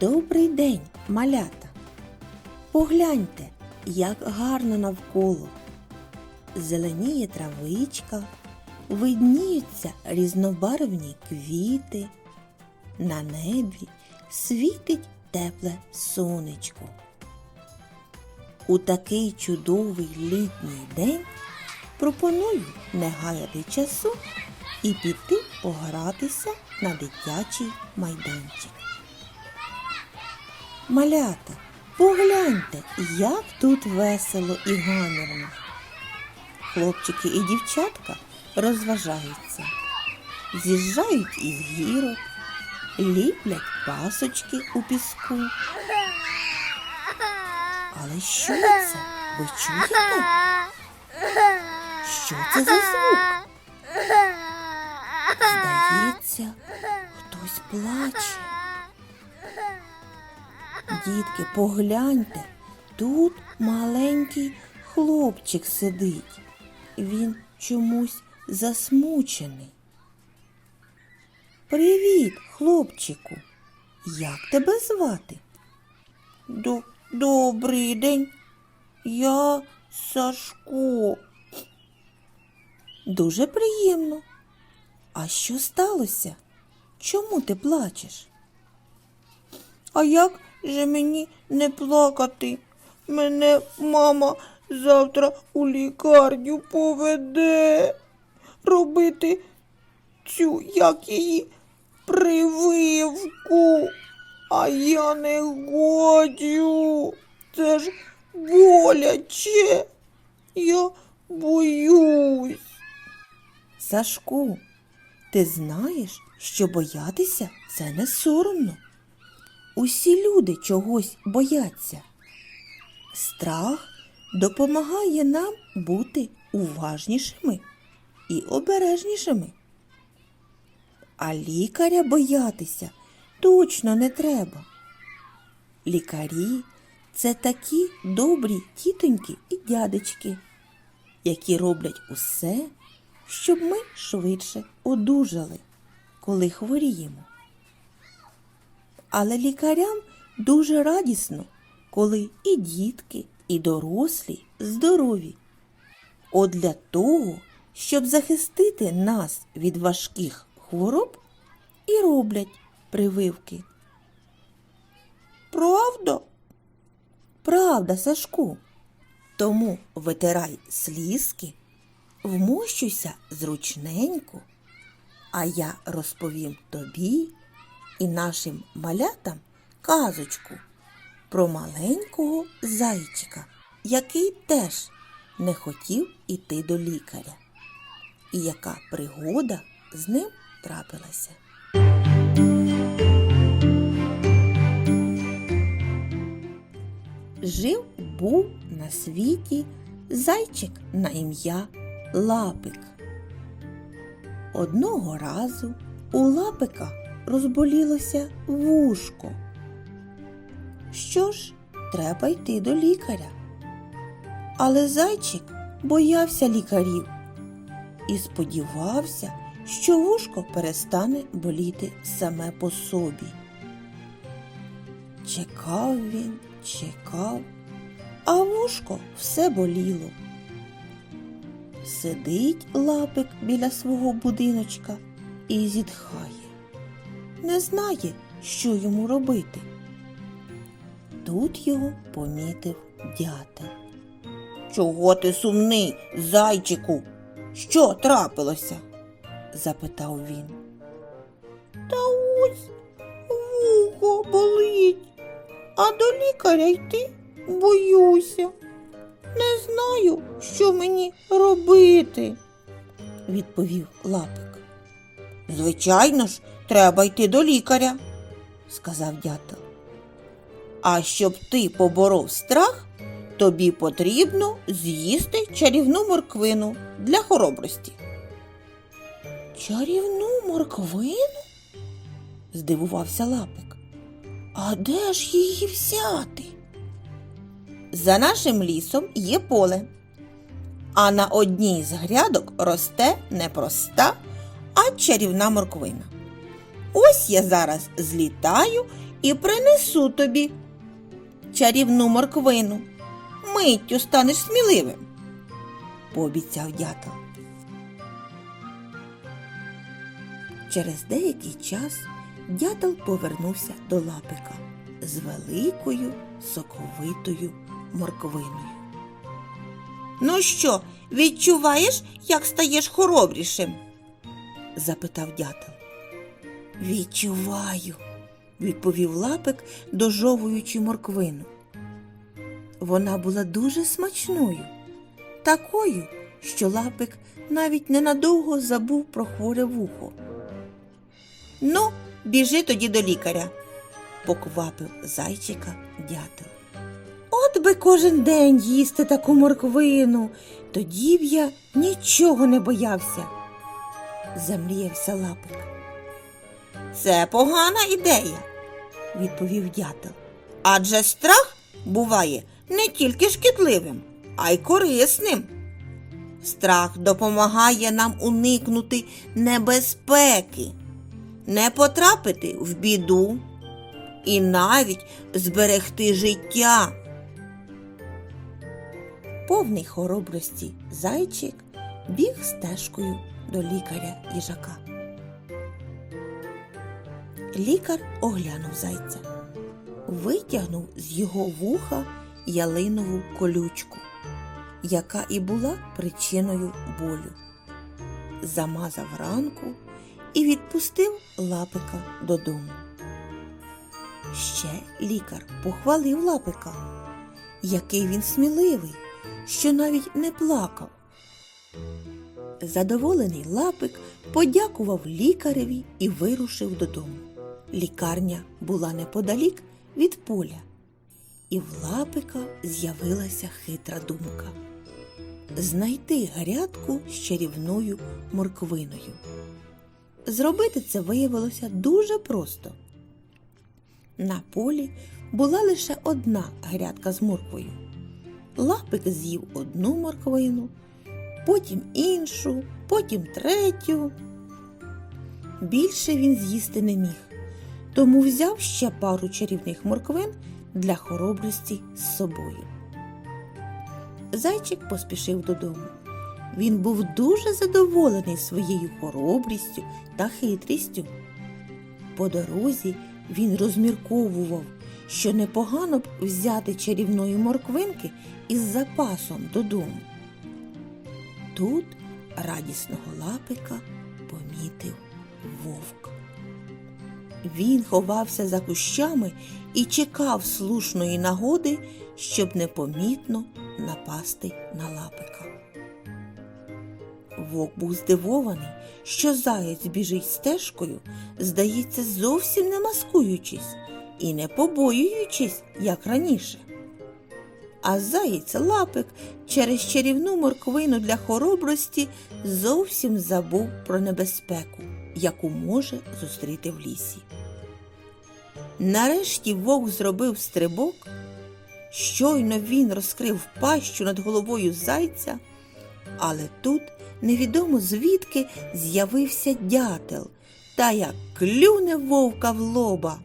Добрий день, малята. Погляньте, як гарно навколо. Зеленіє травичка, видніються різнобарвні квіти. На небі світить тепле сонечко. У такий чудовий літній день пропоную не гаяти часу і піти погратися на дитячий майданчик. Малята, погляньте, як тут весело і гамірно. Хлопчики і дівчатка розважаються, з'їжджають із гірок, ліплять пасочки у піску. Але що це? Ви чуєте? Що це за звук? Здається, хтось плаче. Дітки, погляньте, тут маленький хлопчик сидить. Він чомусь засмучений. Привіт, хлопчику. Як тебе звати? До, добрий день. Я Сашко. Дуже приємно. А що сталося? Чому ти плачеш? А як же мені не плакати? Мене мама завтра у лікарню поведе робити цю, як її, прививку. А я не хочу. Це ж боляче. Я боюсь. Сашку, ти знаєш, що боятися це не соромно. Усі люди чогось бояться. Страх допомагає нам бути уважнішими і обережнішими. А лікаря боятися точно не треба. Лікарі це такі добрі тітоньки і дядечки, які роблять усе, щоб ми швидше одужали, коли хворіємо. Але лікарям дуже радісно, коли і дітки, і дорослі здорові. От для того, щоб захистити нас від важких хвороб, і роблять прививки. Правда? Правда, Сашку. Тому витирай слізки, вмощуйся зручненько, а я розповім тобі і нашим малятам казочку про маленького зайчика, який теж не хотів іти до лікаря. І яка пригода з ним трапилася. Жив був на світі зайчик на ім'я Лапик. Одного разу у лапика розболілося вушко. Що ж, треба йти до лікаря. Але зайчик боявся лікарів і сподівався, що вушко перестане боліти саме по собі. Чекав він, чекав, а вушко все боліло. Сидить лапик біля свого будиночка і зітхає. Не знає, що йому робити. Тут його помітив дятел. Чого ти сумний, зайчику? Що трапилося? запитав він. Та ось вухо болить, а до лікаря йти боюся. Не знаю, що мені робити, відповів лапик. Звичайно ж, треба йти до лікаря, сказав дятел. А щоб ти поборов страх, тобі потрібно з'їсти чарівну морквину для хоробрості. Чарівну морквину? здивувався лапик. А де ж її взяти? За нашим лісом є поле, а на одній з грядок росте не проста, а чарівна морквина. Ось я зараз злітаю і принесу тобі чарівну морквину. Миттю станеш сміливим, пообіцяв дятел. Через деякий час дятел повернувся до лапика з великою соковитою морквиною. Ну що, відчуваєш, як стаєш хоробрішим? запитав дятел. Відчуваю, відповів лапик, дожовуючи морквину. Вона була дуже смачною, такою, що лапик навіть ненадовго забув про хворе вухо. Ну, біжи тоді до лікаря, поквапив зайчика дятел. От би кожен день їсти таку морквину, тоді б я нічого не боявся, замріявся лапик. Це погана ідея, відповів дятел. Адже страх буває не тільки шкідливим, а й корисним. Страх допомагає нам уникнути небезпеки, не потрапити в біду і навіть зберегти життя. Повний хоробрості зайчик біг стежкою до лікаря їжака. Лікар оглянув зайця, витягнув з його вуха ялинову колючку, яка і була причиною болю. Замазав ранку і відпустив лапика додому. Ще лікар похвалив лапика, який він сміливий, що навіть не плакав. Задоволений лапик подякував лікареві і вирушив додому. Лікарня була неподалік від поля, і в лапика з'явилася хитра думка знайти грядку з чарівною морквиною. Зробити це виявилося дуже просто. На полі була лише одна грядка з морквою. Лапик з'їв одну морквину, потім іншу, потім третю. Більше він з'їсти не міг, тому взяв ще пару чарівних морквин для хоробрості з собою. Зайчик поспішив додому. Він був дуже задоволений своєю хоробрістю та хитрістю. По дорозі він розмірковував, що непогано б взяти чарівної морквинки із запасом додому. Тут радісного лапика помітив вовк. Він ховався за кущами і чекав слушної нагоди, щоб непомітно напасти на лапика. Вовк був здивований, що заєць біжить стежкою, здається, зовсім не маскуючись і не побоюючись, як раніше. А заєць лапик через чарівну морквину для хоробрості зовсім забув про небезпеку, яку може зустріти в лісі. Нарешті вовк зробив стрибок. Щойно він розкрив пащу над головою зайця, але тут невідомо звідки з'явився дятел та як клюне вовка в лоба.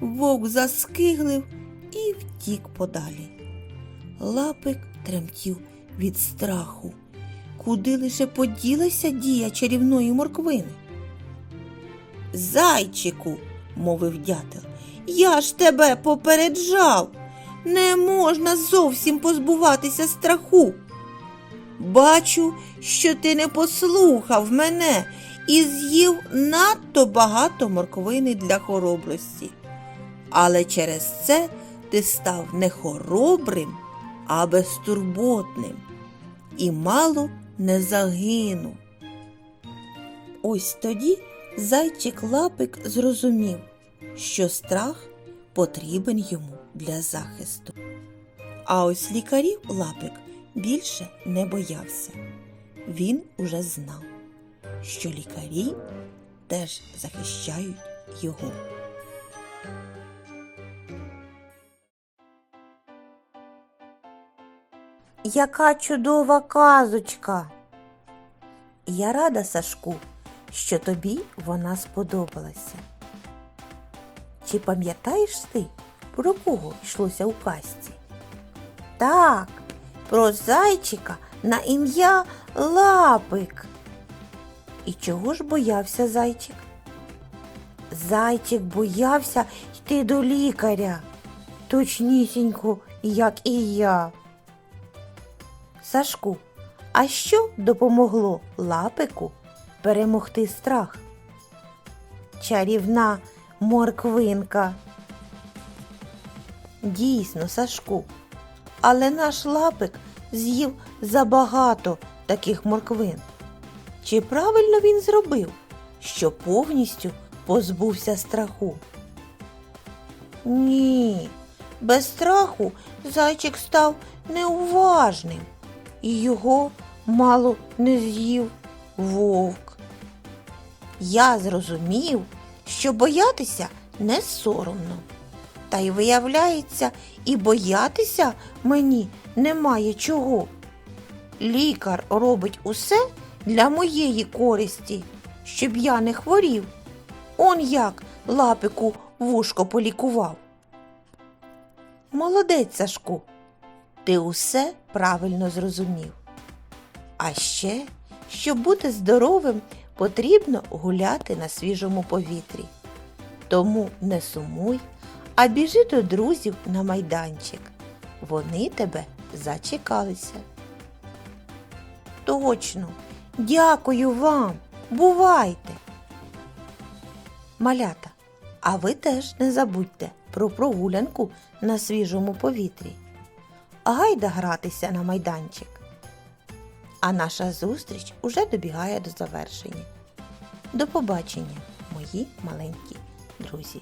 Вовк заскиглив і втік подалі. Лапик тремтів від страху, куди лише поділася дія чарівної морквини. Зайчику, мовив дятел, я ж тебе попереджав. Не можна зовсім позбуватися страху. Бачу, що ти не послухав мене і з'їв надто багато морквини для хоробрості. Але через це ти став не хоробрим, а безтурботним і мало не загинув. Ось тоді зайчик лапик зрозумів, що страх потрібен йому для захисту. А ось лікарів лапик більше не боявся. Він уже знав, що лікарі теж захищають його. Яка чудова казочка! Я рада, Сашку, що тобі вона сподобалася. Чи пам'ятаєш ти, про кого йшлося у казці? Так, про зайчика на ім'я Лапик. І чого ж боявся зайчик? Зайчик боявся йти до лікаря. Точнісінько, як і я. Сашку, а що допомогло лапику перемогти страх? Чарівна морквинка. Дійсно, Сашку, але наш лапик з'їв забагато таких морквин. Чи правильно він зробив, що повністю позбувся страху? Ні, без страху зайчик став неуважним, і його мало не з'їв вовк. Я зрозумів, що боятися не соромно. Та й виявляється, і боятися мені немає чого. Лікар робить усе для моєї користі, щоб я не хворів. Он як лапику вушко полікував. Молодець, Сашку, ти усе правильно зрозумів. А ще, щоб бути здоровим, потрібно гуляти на свіжому повітрі. Тому не сумуй, а біжи до друзів на майданчик. Вони тебе зачекалися. Точно, дякую вам. Бувайте. Малята, а ви теж не забудьте про прогулянку на свіжому повітрі. Гайда гратися на майданчик. А наша зустріч уже добігає до завершення. До побачення, мої маленькі друзі.